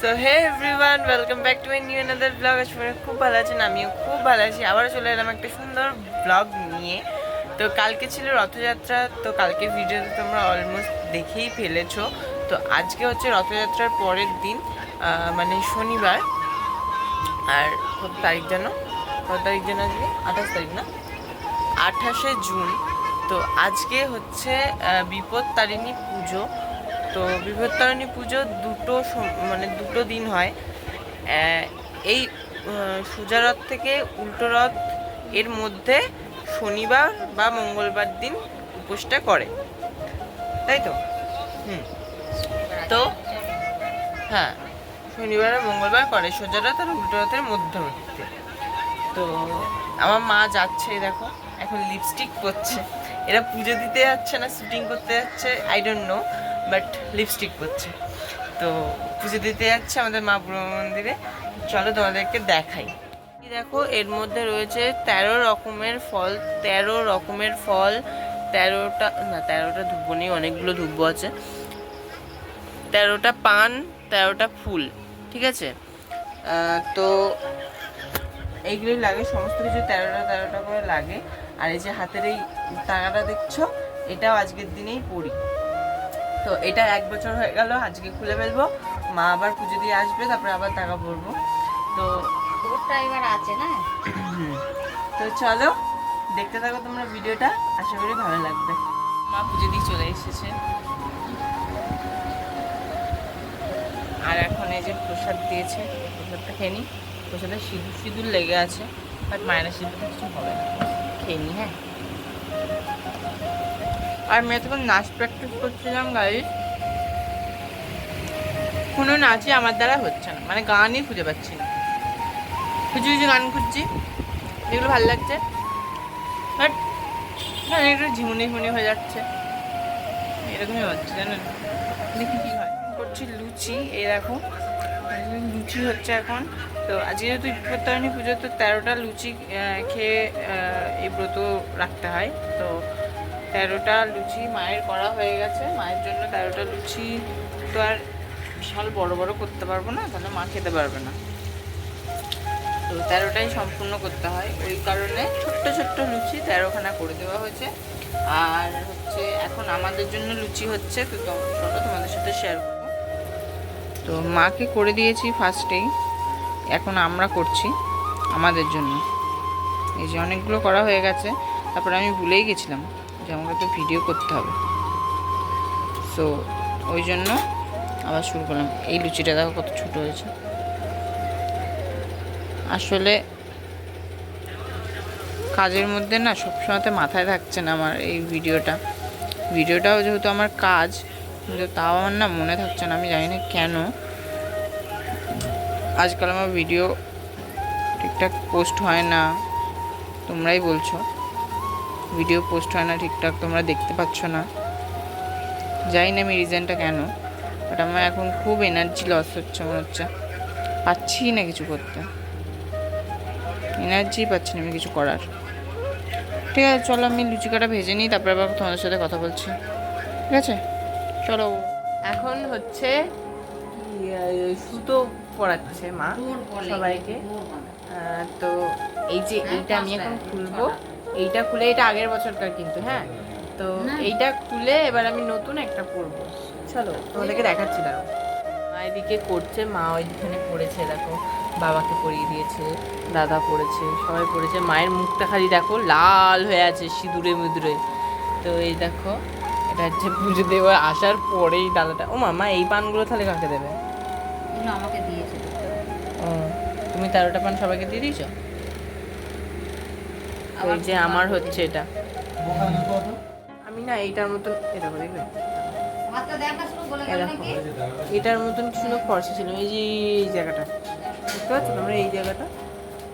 So hey everyone welcome back to my new another blog আজ খুব ভালো আছেন, আমিও খুব ভালো আছি। আবারও চলে এলাম একটা সুন্দর ব্লগ নিয়ে। তো কালকে ছিল রথযাত্রা, তো কালকে ভিডিওতে তোমরা অলমোস্ট দেখেই ফেলেছো। তো আজকে হচ্ছে রথযাত্রার পরের দিন মানে শনিবার। আর কত তারিখ যেন? কত তারিখ যেন আজকে? আঠাশ তারিখ না? আঠাশে জুন। তো আজকে হচ্ছে বিপদ তারিণী পুজো। তো বিপদ তারিণী পুজো দুটো মানে দুটো দিন হয়। এই সোজা রথ থেকে উল্টো রথ এর মধ্যে শনিবার বা মঙ্গলবার দিন উপোসটা করে। তাই তো? হুম। তো হ্যাঁ শনিবার আর মঙ্গলবার করে সোজা রথ আর উল্টো রথের মধ্যবর্তীতে তো, আমার মা যাচ্ছে, দেখো, এখন লিপস্টিক পরছে। এরা পুজো দিতে যাচ্ছে না শুটিং করতে যাচ্ছে I don't know but lipstick পরছে। তো পুজো দিতে যাচ্ছে আমাদের মা পুরো মন্দিরে। চলো তোমাদেরকে দেখাই। দেখো, এর মধ্যে রয়েছে তেরো রকমের ফল, তেরো রকমের ফল, তেরোটা, না, তেরোটা ধুব্বো নেই, অনেকগুলো ধুব্বো আছে। তেরোটা পান, তেরোটা ফুল, ঠিক আছে? তো এইগুলোই লাগে, সমস্ত কিছু তেরোটা তেরোটা করে লাগে। আর এই যে হাতের এই টাকাটা দেখছ, এটাও আজকের দিনেই পড়ি। তো এটা এক বছর হয়ে গেল আজকে খুলে ফেলব। মা আবার পুজো দিয়ে আসবে তারপরে আবার টাকা পড়ব তো এবার আছে না? তো চলো দেখতে থাকো তোমরা ভিডিওটা আশা করি ভালো লাগবে। মা পুজো দিয়ে চলে এসেছে। আর এখন এই যে প্রসাদ দিয়েছে প্রসাদটা খেয়ে নিই প্রসাদে সিঁদুর সিঁদুর লেগে আছে বাট মায়ের সিঁদুর কিছু হবে না। খেয়ে নিই হ্যাঁ? আমি এতক্ষণ নাচ প্র্যাকটিস করছিলাম গাড়ি কোনো নাচই আমার দ্বারা হচ্ছে না। মানে গানই খুঁজে পাচ্ছি না। কিছু কিছু গান খুঁজছি। যেগুলো ভালো লাগছে। বাট হ্যাঁ একটু ঝিমুনি ঝিমুনি হয়ে যাচ্ছে। এরকমই হচ্ছে, জানেন? দেখি কী হয়। করছি লুচি, এই দেখো। লুচি হচ্ছে এখন। তো আজকে যেহেতু বিপত্তারিণী পুজো তো তেরোটা লুচি খেয়ে এই ব্রত রাখতে হয়। তো তেরোটা লুচি মায়ের করা হয়ে গেছে। মায়ের জন্য তেরোটা লুচি তো আর বিশাল বড় বড় করতে পারব না, তাহলে মা খেতে পারবে না। তো তেরোটাই সম্পূর্ণ করতে হয়। ওই কারণে ছোট্ট ছোট্ট লুচি তেরোখানা করে দেওয়া হয়েছে। আর হচ্ছে এখন আমাদের জন্য লুচি হচ্ছে, তো চলো তোমাদের সাথে শেয়ার করব। তো মাকে করে দিয়েছি ফার্স্টেই এখন আমরা করছি আমাদের জন্য। এই যে অনেকগুলো করা হয়ে গেছে। তারপরে আমি ভুলেই গেছিলাম। যে আমাকে তো ভিডিও করতে হবে। সো ওই জন্য আবার শুরু করলাম। এই লুচিটা দেখো কত ছোট হয়েছে। আসলে কাজের মধ্যে না সবসময়তে মাথায় থাকছে না আমার এই ভিডিওটা। ভিডিওটাও যেহেতু আমার কাজ, কিন্তু তাও আমার না মনে থাকছে না, আমি জানি না কেন। আজকাল আমার ভিডিও ঠিকঠাক পোস্ট হয় না, তোমরাই বলছো। ভিডিও পোস্ট হয় না ঠিকঠাক তোমরা দেখতে পাচ্ছ না। জানি না আমি রিজনটা কেন বাট আমার এখন খুব এনার্জি লস হচ্ছে মনে হচ্ছে। পাচ্ছি না কিছু করতে। এনার্জি পাচ্ছি না আমি কিছু করার। ঠিক আছে চলো আমি লুচি কাটা ভেজে নিই তারপরে আবার তোমাদের সাথে কথা বলছি। ঠিক আছে? চলো। এখন হচ্ছে সুতো পড়াচ্ছে মা সবাইকে। তো এই যে এইটা আমি এখন খুলবো। এইটা খুলে এটা আগের বছরকার কিন্তু হ্যাঁ? তো এইটা খুলে এবার আমি নতুন একটা পরবো। চলো তোমাদেরকে দেখাচ্ছি দাঁড়ো মা এদিকে করছে মা ওইখানে পড়েছে দেখো। বাবাকে পরিয়ে দিয়েছে দাদা পড়েছে সবাই পড়েছে। মায়ের মুখটা খালি দেখো লাল হয়ে আছে সিঁদুরে মুদুরে। তো এই দেখো এটা হচ্ছে পুজো দেওয়া আসার পরেই ডালাটা ও মামা এই পানগুলো তাহলে কাকে দেবে? আমাকে দিয়েছে। ও তুমি তেরোটা পান সবাইকে দিয়ে দিয়েছ? ওই যে আমার হচ্ছে এটা। আমি না এইটার মতন এটা দেখবে? এটার মতন সুন্দর ফর্সা ছিল। এই যে এই জায়গাটা বুঝতে পারছ তোমরা এই জায়গাটা?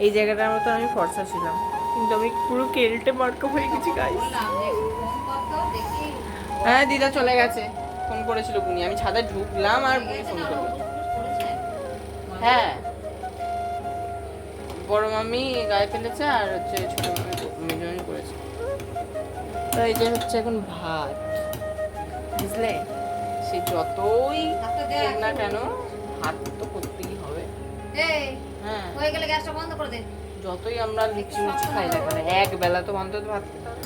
এই জায়গাটার মতন আমি ফর্সা ছিলাম। কিন্তু আমি পুরো কেলটে মার্কা হয়ে গেছি দেখি হ্যাঁ দিদা চলে গেছে। ফোন করেছিল বুনি আমি ছাদে ঢুকলাম আর বুনি ফোন করল হ্যাঁ। বড় মামি গায়ে ফেলেছে আর হচ্ছে ছোট মামি তো এই হচ্ছে এখন ভাত। বুঝলে? সে যতই না কেন হাত তো গেলে গ্যাসটা বন্ধ করে দে। যতই আমরা লুচি লুচি খাই না কেন এক বেলা তো অন্তত ভাত খেতে হবে।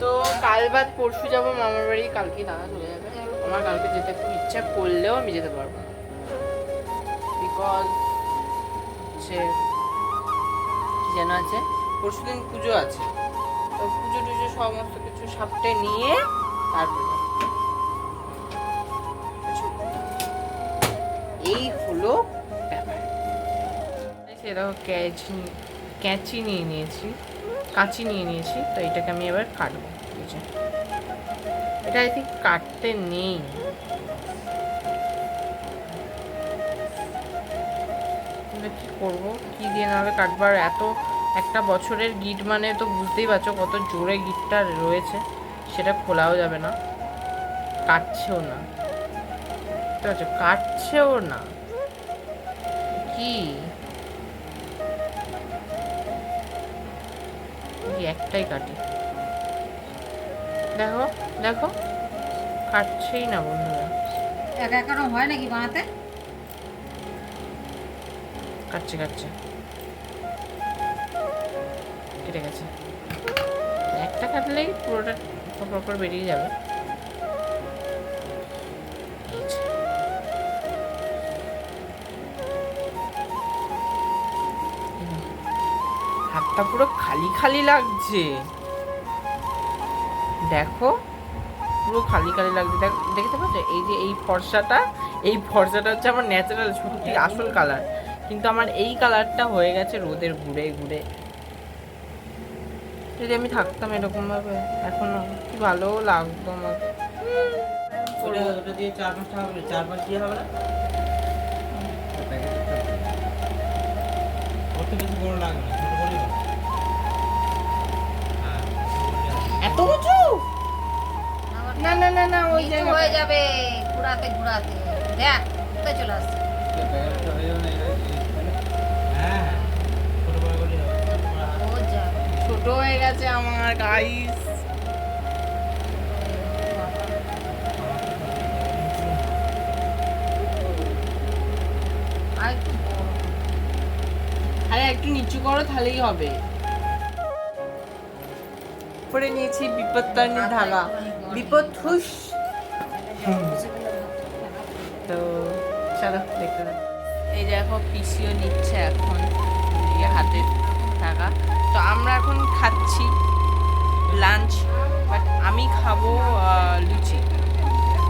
তো কাল বাদ পরশু যাব মামার বাড়ি কালকে দাদা চলে যাবে। আমার কালকে যেতে খুব ইচ্ছা করলেও আমি যেতে পারব না। বিকজ হচ্ছে কি যেন আছে? পরশু দিন পুজো আছে। তো পুজো টুজো সমস্ত কিছু সাপটে নিয়ে তারপরে এই হলো ব্যাপার। দেখো ক্যাচি ক্যাঁচি নিয়ে নিয়েছি, কাঁচি নিয়ে নিয়েছি, তো এটাকে আমি এবার কাটবো এটা আই থিঙ্ক কাটতে নেই। কি করব? কি দিয়ে না হবে কাটবো? আর এত একটা বছরের গিট মানে তো বুঝতেই পারছ কত জোরে গিটটা রয়েছে সেটা খোলাও যাবে না। কাটছেও না। ঠিক আছে কাটছেও না। কি? একটাই কাটি। দেখো দেখো। কাটছেই না বন্ধুরা। একা একানো হয় নাকি বানাতে? কাটছে কাটছে। কেটে গেছে। একটা কাটলেই পুরোটা পরপর বেরিয়ে যাবে। হাতটা পুরো খালি খালি লাগছে। দেখো পুরো খালি খালি লাগছে। দেখ দেখতে পাচ্ছ? এই যে এই ফর্সাটা এই ফর্সাটা হচ্ছে আমার ন্যাচারাল সত্যি আসল কালার কিন্তু আমার এই কালারটা হয়ে গেছে রোদের ঘুরে ঘুরে যদি আমি থাকতাম এরকম ভাবে এখনও কি ভালো লাগতো দিয়ে চার হ্যাঁ এত উঁচু? না না না না ওই হয়ে যাবে ঘুরাতে ঘুরাতে। দেখ চলে আসছে? ছোট হয়ে গেছে আমার গাইস আর একটু নিচু করো তাহলেই হবে। পরে নিয়েছি বিপদ তারিণী ধাগা বিপদ হুস তো চলো দেখতে এই দেখো পিসিও নিচ্ছে এখন হাতে টাকা। তো আমরা এখন খাচ্ছি লাঞ্চ বাট আমি খাব লুচি।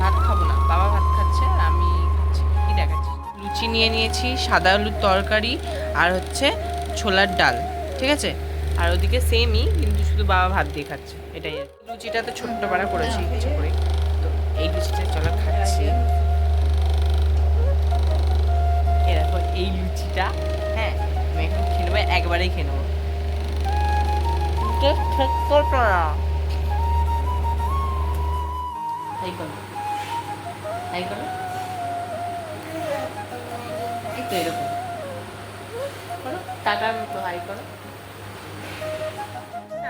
ভাত খাব না, বাবা ভাত খাচ্ছে আর আমি খাচ্ছি। কি দেখাচ্ছি লুচি নিয়ে নিয়েছি, সাদা আলুর তরকারি আর হচ্ছে ছোলার ডাল, ঠিক আছে? আর ওদিকে সেমই কিন্তু শুধু বাবা ভাত দিয়ে খাচ্ছে, এটাই আর। লুচিটা তো ছোট্ট পাড়া করেছি কিছু করে। তো এই লুচিটা চলো খাচ্ছি। এ দেখো, এই লুচিটা হ্যাঁ আমি এখন খেয়ে নেব, একবারেই খেয়ে নেব। ঠিক ঠিক করতো না। এই করো। এই করো। এই তো এরকম। করো টাটার মতো হাই করো।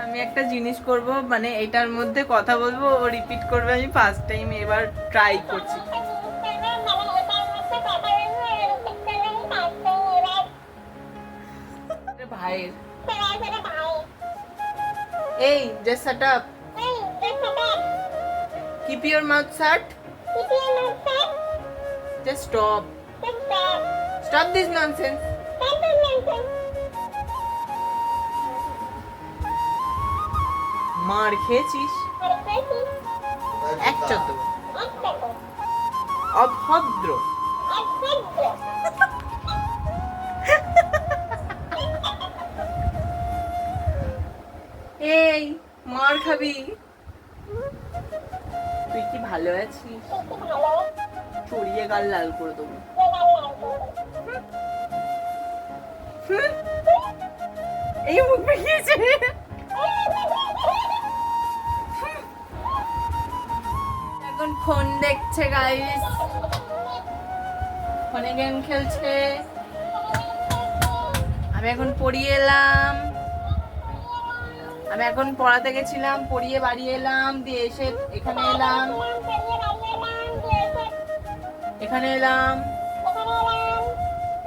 আমি একটা জিনিস করব মানে এটার মধ্যে কথা বলব ও রিপিট করবে আমি ফার্স্ট টাইম এবার ট্রাই করছি। এই just shut up keep your mouth shut just stop stop this nonsense মার খেয়েছিস? এক চোদ্দ অভদ্র। এই। মার খাবি। তুই কি ভালো আছিস? চড়িয়ে গাল লাল করে দেবো? এই মুখ বেরিয়েছে এখন ফোন দেখছে গাইস ফোনে গেম খেলছে। আমি এখন পড়িয়ে এলাম। আমি এখন পড়াতে গেছিলাম, পড়িয়ে বাড়ি এলাম, দিয়ে এসে এখানে এলাম। এখানে এলাম।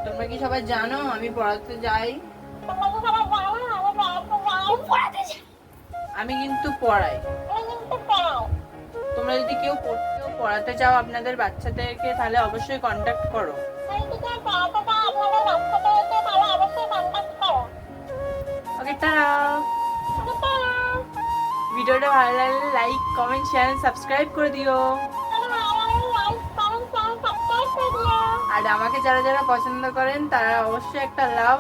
তোমরা কি সবাই জানো? আমি পড়াতে যাই। আমি কিন্তু পড়াই। তোমরা যদি কেউ পড়তেও পড়াতে চাও আপনাদের বাচ্চাদেরকে, তাহলে অবশ্যই কন্ট্যাক্ট করো। কমেন্ট শেয়ার সাবস্ক্রাইব করে দিও। আর আমাকে যারা যারা পছন্দ করেন তারা অবশ্যই একটা লাভ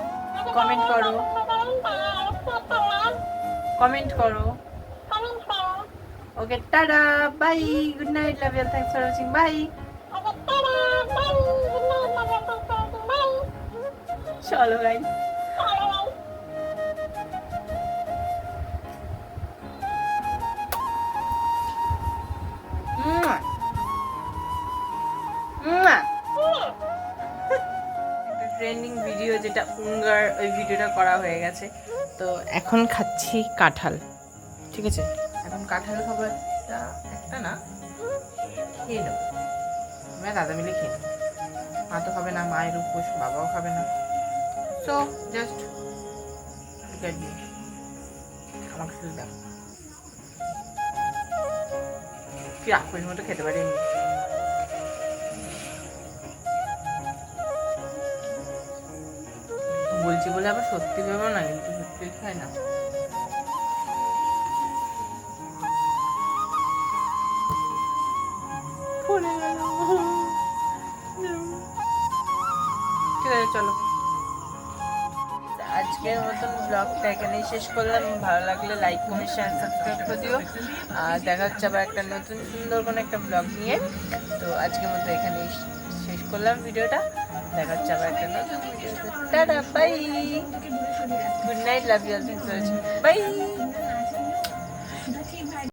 কমেন্ট করো। কমেন্ট করো। Okay tata bye good night love you thanks for watching bye চলো গাইস ট্রেন্ডিং ভিডিও যেটা উঙ্গার ওই ভিডিওটা করা হয়ে গেছে। তো এখন খাচ্ছি কাঁঠাল, ঠিক আছে? এখন কাঁঠাল খাবারটা একটা না? খেয়ে নেব। আমরা দাদা মিলে খেয়ে নেব। মা তো খাবে না, মায়ের উপোস, বাবাও খাবে না। সো জাস্ট আমাকে শুধু দাও। কি রাক্ষসের মতো খেতে পারি আমি? বলছি বলে আবার সত্যি ভেবো না কিন্তু সত্যি খায় না। ঠিক আছে চলো। আজকের মতন ব্লগটা এখানেই শেষ করলাম। ভালো লাগলে লাইক কমেন্ট শেয়ার সাবস্ক্রাইব করে দিও। আর দেখা হচ্ছে আবার একটা নতুন সুন্দর কোনো একটা ব্লগ নিয়ে। তো আজকের মতো এখানেই শেষ করলাম ভিডিওটা। দেখা হচ্ছে আবার একটা নতুন ভিডিওতে tata bye good night love you all bye